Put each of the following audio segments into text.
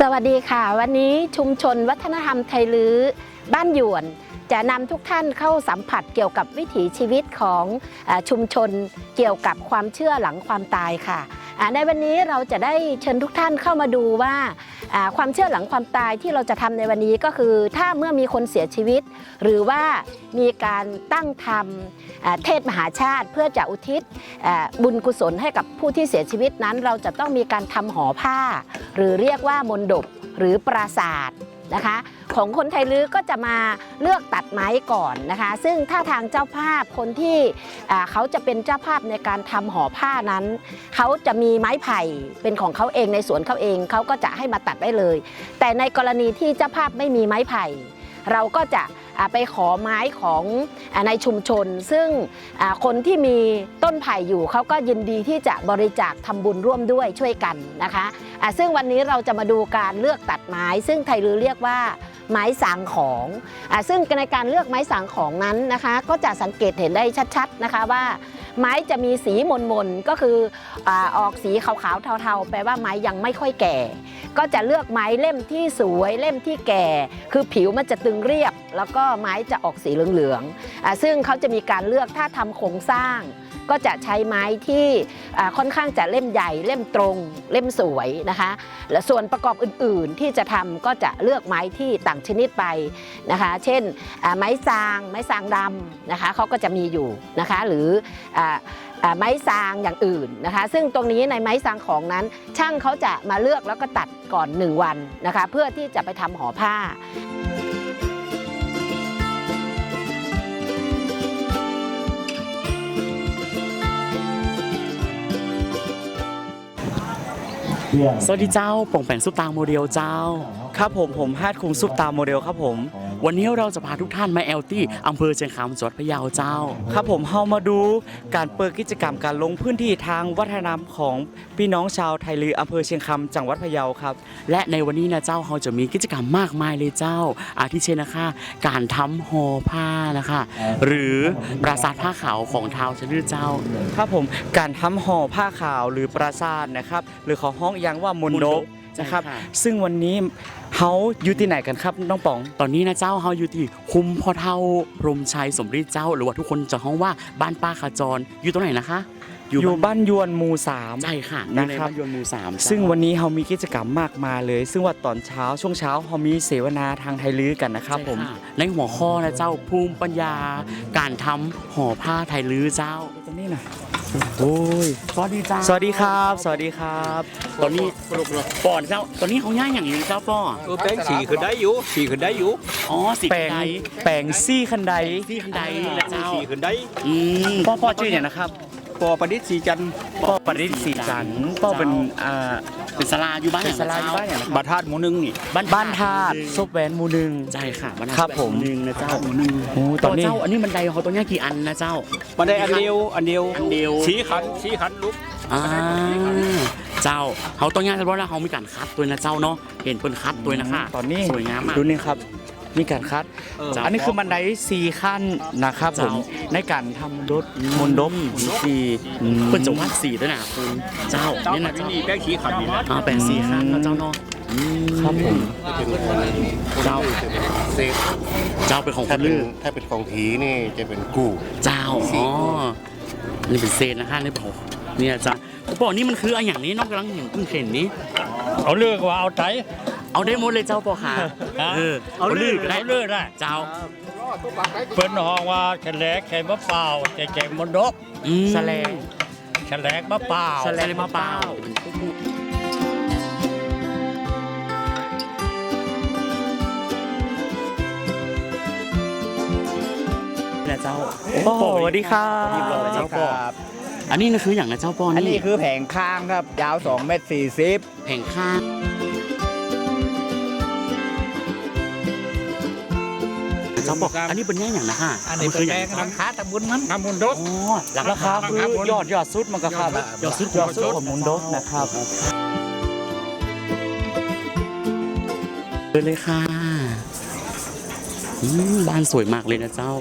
สวัสดีค่ะ วันนี้ชุมชนวัฒนธรรมไทยลื้อ บ้านหยวน จะนำทุกท่านเข้าสัมผัสเกี่ยวกับวิถีชีวิตของชุมชนเกี่ยวกับความเชื่อหลังความตายค่ะ ในวันนี้เราจะได้เชิญทุกท่านเข้ามาดูว่าความเชื่อหลังความตายที่เราจะทำในวันนี้ก็คือ ถ้าเมื่อมีคนเสียชีวิต หรือว่ามีการตั้งธรรมเทศมหาชาติ เพื่อจะอุทิศบุญกุศลให้กับผู้ที่เสียชีวิตนั้น เราจะต้องมีการทำหอผ้า หรือเรียกว่ามนดบหรือปราศาสตร์ นะคะ ของคนไทยลื้อก็จะมาเลือกตัดไม้ก่อนนะคะ ซึ่งถ้าทางเจ้าภาพคนที่เขาจะเป็นเจ้าภาพในการทำห่อผ้านั้น เขาจะมีไม้ไผ่เป็นของเขาเองในสวนเขาเองเขาก็จะให้มาตัดได้เลย แต่ในกรณีที่เจ้าภาพไม่มีไม้ไผ่ เราก็จะไปขอไม้ของในชุมชน ซึ่งคนที่มีต้นไผ่อยู่เขาก็ยินดีที่จะบริจาคทำบุญร่วมด้วยช่วยกันนะคะซึ่งวันนี้เราจะมาดูการเลือกตัดไม้ ซึ่งไทยลือเรียกว่าไม้สางของอซึ่งในการเลือกไม้สางของนั้นนะคะ ก็จะสังเกตเห็นได้ชัด ๆนะคะว่า ไม้จะมีสีมนๆก็คือออกสีขาวๆเทาๆ แปลว่าไม้ยังไม่ค่อยแก่ ก็จะเลือกไม้เล่มที่สวยเล่มที่แก่ คือผิวมันจะตึงเรียบ แล้วก็ไม้จะออกสีเหลืองๆซึ่งเขาจะมีการเลือกถ้าทำโครงสร้าง ก็จะใช้ไม้ที่ค่อนข้างจะเล่มใหญ่เล่มตรงเล่มสวยนะคะและส่วนประกอบอื่นๆที่จะทำก็จะเลือกไม้ที่ต่างชนิดไปนะคะ เช่นไม้ซาง ไม้ซางดำนะคะเขาก็จะมีอยู่นะคะหรือไม้ซางอย่างอื่นนะคะ ซึ่งตรงนี้ในไม้ซางของนั้น ช่างเขาจะมาเลือกแล้วก็ตัดก่อน 1 วันนะคะ เพื่อที่จะไปทำห่อผ้า สวัสดีเจ้าป่องแปงซุปตาโมเดลเจ้า ครับผมผมฮาดคุงซุปตาโมเดลครับผม วันนี้เราจะพาทุกท่านมาแอลตี้อำเภอเชียงคำจังหวัดพะเยาเจ้า ครับผมเฮามาดูการเปิดกิจกรรมการลงพื้นที่ทางวัฒนธรรมของพี่น้องชาวไทยลืออำเภอเชียงคำจังหวัดพะเยาครับ และในวันนี้นะเจ้าเราจะมีกิจกรรมมากมายเลยเจ้า อาทิเช่นนะคะ การทำห่อผ้านะคะ หรือปราสาทผ้าขาวของท้าวชะลือเจ้า ครับผมการทำห่อผ้าขาวหรือปราสาทนะครับ หรือเของห้องอีกอยังว่ามนโดก นะครับใช่ค่ะซึ่งวันนี้เฮาอยู่ที่ไหนกันครับน้องป๋อง ตอนนี้นะเจ้าเราอยู่ที่คุมพ่อเท่าพรหมชัยสมฤทธิ์เจ้า หรือว่าทุกคนจะห้องว่าบ้านป้าขาจรอยู่ตรงไหนนะคะ อยู่บ้านยวนหมู่สามใช่ค่ะนะในครับบ้านยวนหมู่สามเจ้าซึ่งวันนี้เรามีกิจกรรมมากมายเลย ซึ่งว่าตอนเช้าช่วงเช้าเรามีเสวนาทางไทยลื้อกันนะครับผมใช่ะในหัวข้อนะเจ้าภูมิปัญญา การทำห่อผ้าไทยลื้อเจ้าตรงนี้นะ โอ้ยสวัสดีเจ้าสวัสดีครับ สวัสดีครับ ตอนนี้ปอนเจ้าตอนนี้เขาย่างอย่างนี้เจ้าป้อเออแป้งฉี่ขึ้นได้อยู่ฉี่ขึ้นได้อยู่อ๋อสีแปลงไดแปลงซี่คันใดที่คันไดนี่แหละเจ้าฉี่ขึ้นได้อืมพ่อพ่อชื่อเนี่ยนะครับ ปอประดิษฐ์สีจันทร์พ่อปริศศรีจันทร์พ่อเป็นอ่าเป็นสลาอยู่บ้านเป็นสลาอยู่บ้านอย่างนะบาทาดหมูนึงนี่บ้านบ้านธาตุซบแหวนหมูหนึ่งใช่ค่ะบ้านครับผมหนึ่งนะเจ้าโอ้ตตออนนนี้เจ้าอันนี้มันไดเขาตัวเนี้ยกี่อันนะเจ้ามาได้อันเดียวอันเดียวอันเดียวชี้ขันชี้ขันลุกอ่าเจ้าเขาตัวเนี้ยเฉพาะแล้วเขามีการคัดตัวนะเจ้าเนาะเห็นเป็นคัดตัวนะคะตอนนี้สวยงามมากดูนี่ครับ มีการคัดเอออันนี้คือบันไดสี่ขั้นนะครับผมเจ้าในการทำรถมนต์ดบสี่อืมเพิ่นจะวาดสีด้วยนะคุณเจ้าเจ้านี่ขันะนเจ้านี่แป้งฉี่ขันนี่นะอ่าแปดสี่ข้างนะเจ้าเนาะอืมครับผมเจ้าเซฟเจ้าเป็นของคถ้านเป็นลือถ้าเป็นของผีนี่จะเป็นกู้เจ้าอ๋อนี่เป็นเซนนะคะนี่บอกเนี่ยจ้าบอกนี่มันคืออะไรอย่างนี้น้องกำลังเห็นเพิ่งเห็นนี้เอาเลือกว่าเอาไถ เอาได้หมดเลยเจ้าปอค่ะฮะเออเอาเลือกได้เอาเลือกได้เจ้าเปิ้นห้องว่าแฉลกแข่มะเปล่าแก่ๆมนดกอืม แสลง แฉลกมะเปล่า แสลงมะเปล่าเนี่ยเจ้าพ่อสวัสดีครับเจ้าปออันนี้นะคืออย่างนะเจ้าปออันนี่นี้คือแผงข้างครับ ยาว2เมตร40แผงข้าง เจ้าบอกอันนี้เป็นแง่อย่างนะฮะอันนี้เป็นแกงราคาตะบุญมันทำบุญดกอ๋อหลักราคาคือยอดยอดสุดมันก็ครับยอดสุดยอดสุดของมนต์ดบนะครับเดินเลยค่ะอืมบ้านสวยมากเลยนะเจ้า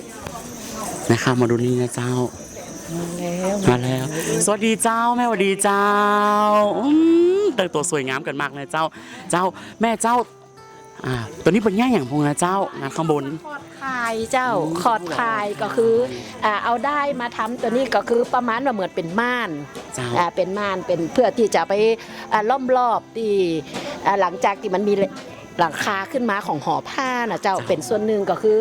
นะคะมาดูนี่นะเจ้ามาแล้วสวัสดีเจ้าแม่สวัสดีเจ้าอืมแต่งตัวสวยงามกันมากเลยเจ้า เจ้าแม่เจ้า อ่าตัวนี้เป็นย่าอย่างพงนะเจ้างานข้างบน ขอดคายเจ้าอืม ขอดคายก็คืออ่าเอาได้มาทำตัวนี้ก็คือประมาณว่าเหมือนเป็นม่านเจ้าอ่าเป็นม่านเป็นเพื่อที่จะไปอ่าล้อมรอบที่อ่าหลังจากที่มันมีหลังคาขึ้นมาของหอผ้านะเจ้าเจ้าเป็นส่วนหนึ่งก็คือ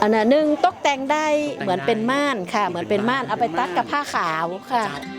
อันนั้นหนึ่งตกแต่งได้ตกแต่งเหมือนเป็นม่านค่ะได้เหมือนเป็นม่านเอาไปตัดกับผ้าขาวค่ะ เจ้า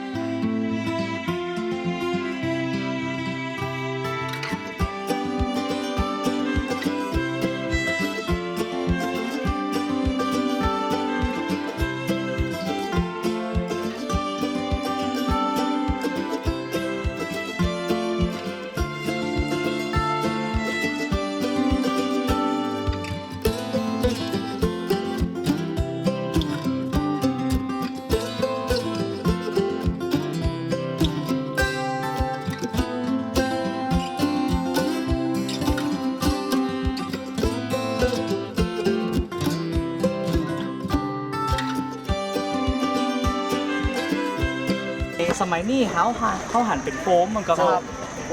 มัยนี้เขาหันเขาหันเป็นโฟมมันก็ครับ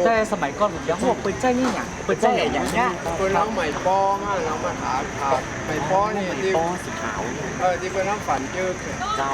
แต่สมัยก่อนผมยังบอกเปิดใจนี่อย่างเปิดใจอย่างเงี้ยเป็นน้องใหม่ปอมาเรามาถามข่าวใหม่ปอนี่ที่ป้อสีขาวเออที่เป็นน้ำฝันเจอเจ้า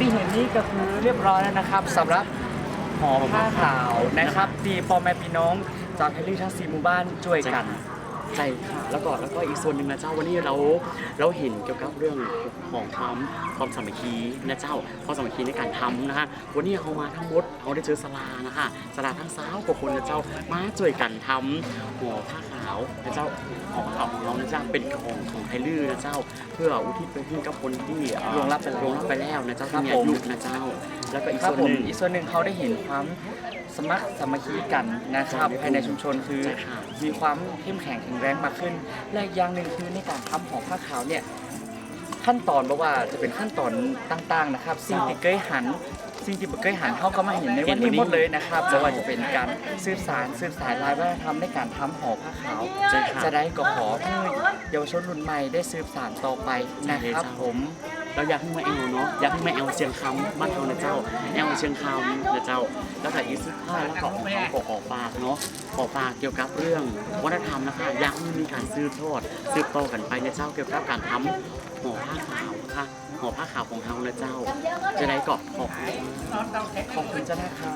ที่เห็นนี่ก็คือเรียบร้อยแล้วนะครับสำหรับหอผ้าขาวนะครับดีพ่อแม่พี่น้องจากเฮลิชัสซีหมู่บ้านช่วยกัน ใช่ค่ะแล้วก็แล้วก็อีกส่วนหนึ่งนะเจ้าวันนี้เราเราเห็นเกี่ยวกับเรื่องของความความสามัคคีนะเจ้าความสามัคคีในการทำนะฮะวันนี้เขามาทั้งหมดเขาได้เจอสลานะคะสลาทั้งสาวกว่าคนนะเจ้ามาช่วยกันทำห่อผ้าขาวนะเจ้าห่อผ้าขาวของเรานะเจ้าเป็นของของไทยลื้อนะเจ้า เพื่ออุทิศไปให้กับคนที่เอ่อล่วงลับไปแล้วล่วงลับไปแล้วนะเจ้าครัที่บมีอายุผมนะเจ้า แล้วก็อีกครับส่วนผมหนึ่งอีกส่วนหนึ่งเขาได้เห็นความสมัครสามัคคีกันนะครับใช่ภายในชุมชนคือใช่ค่ะมีความเข้มแข็งแข็งแรงมากขึ้น และอีกอย่างหนึ่งคือในการทำหอผ้าขาวเนี่ยขั้นตอนบอกว่าจะเป็นขั้นตอนต่างๆนะครับสิ่งที่เกยหันสิ่งที่เกยหันเขาก็มาเห็นในวันนี้หมดเลยนะครับไม่ว่าจะเป็นการสืบสารสืบสายลายวัฒนธรรมในการทำหอผ้าขาวใช่ค่ะจะได้ก็ขอให้เยาวชนรุ่นใหม่ได้สืบสานต่อไปนะครับผม เราอยากให้มาแอลเนาะอยากให้มาแอลเชียงคำบ้านเรานะเจ้าแอลเชียงคำนะเจ้า แล้วก็อีสุดท้ายแล้วก็ของเขาขอขอฝากเนาะขอฝากเกี่ยวกับเรื่องวัฒนธรรมนะคะอยากให้มีการซื้อทอดซื้อต่อกันไปนะเจ้าเกี่ยวกับการทำห่อผ้าขาวค่ะห่อผ้าขาวของเรานะเจ้า จะได้เกาะขอบขอบคุณเจ้านะครับ